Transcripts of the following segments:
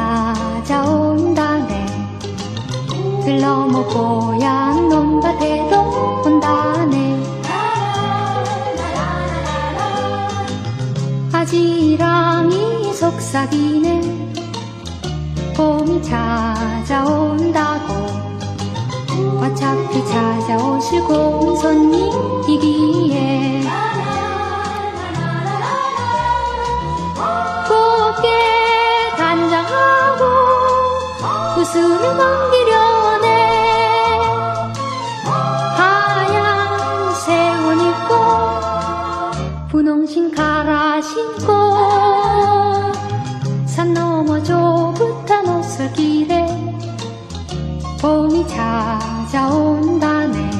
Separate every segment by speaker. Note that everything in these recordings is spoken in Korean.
Speaker 1: 찾아온다네 들러먹 고향 논밭에도 온다네. 아지랑이 속삭이네. 봄이 찾아온다고 어차피 찾아오실 곰손님이기에. 봄이 찾아온다네.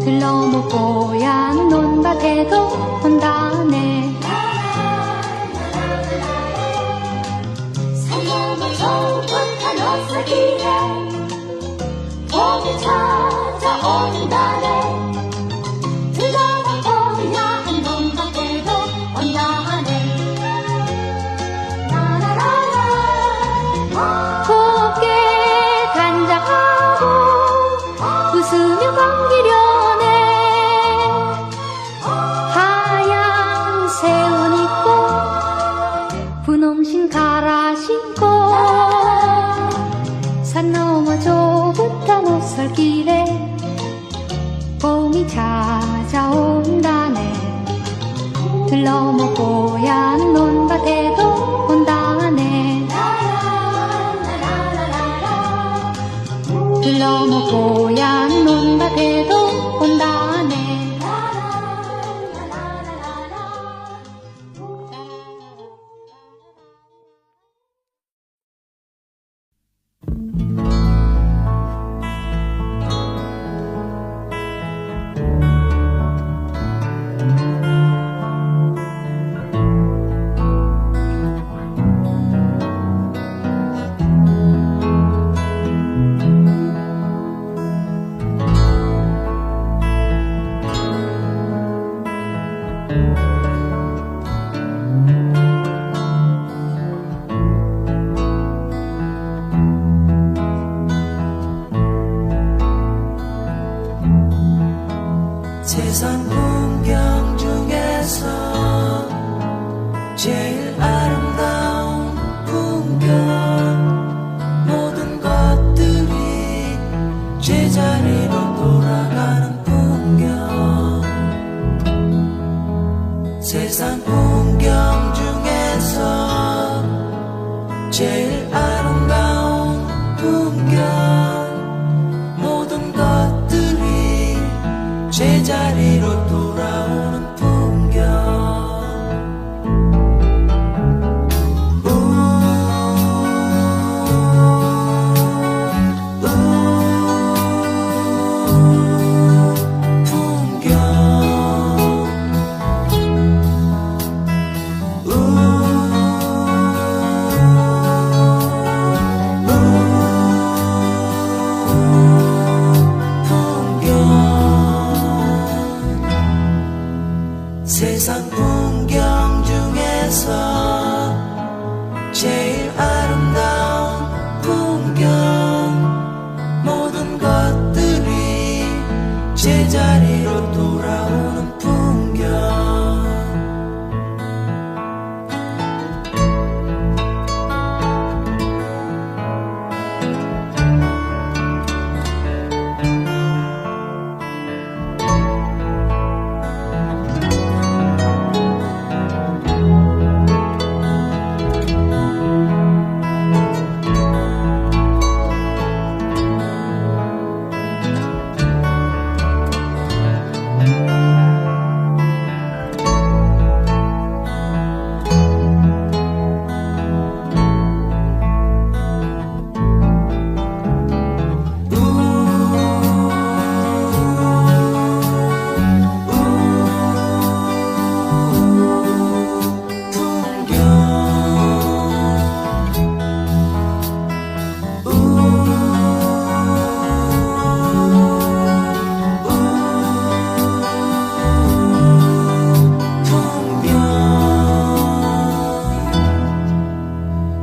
Speaker 1: 들러모 뽀얀 논밭에도 온다네.
Speaker 2: 산넘어 좁은 옷속이래 봄이 찾아온다네
Speaker 1: 봄이 찾아온다네. 들러모 뽀얀 논밭에도 온다네. 들러모 뽀얀 논밭에도
Speaker 3: 세상 풍경 중에서 제일 아름다운 풍경. 모든 것들이 제자 제일 풍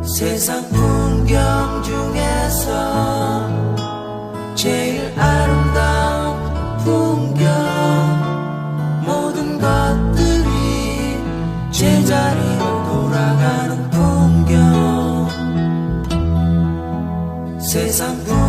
Speaker 3: 세상 풍경 중에서 제일 아름다운 풍경. 모든 것들이 제자리로 돌아가는 풍경. 세상 풍경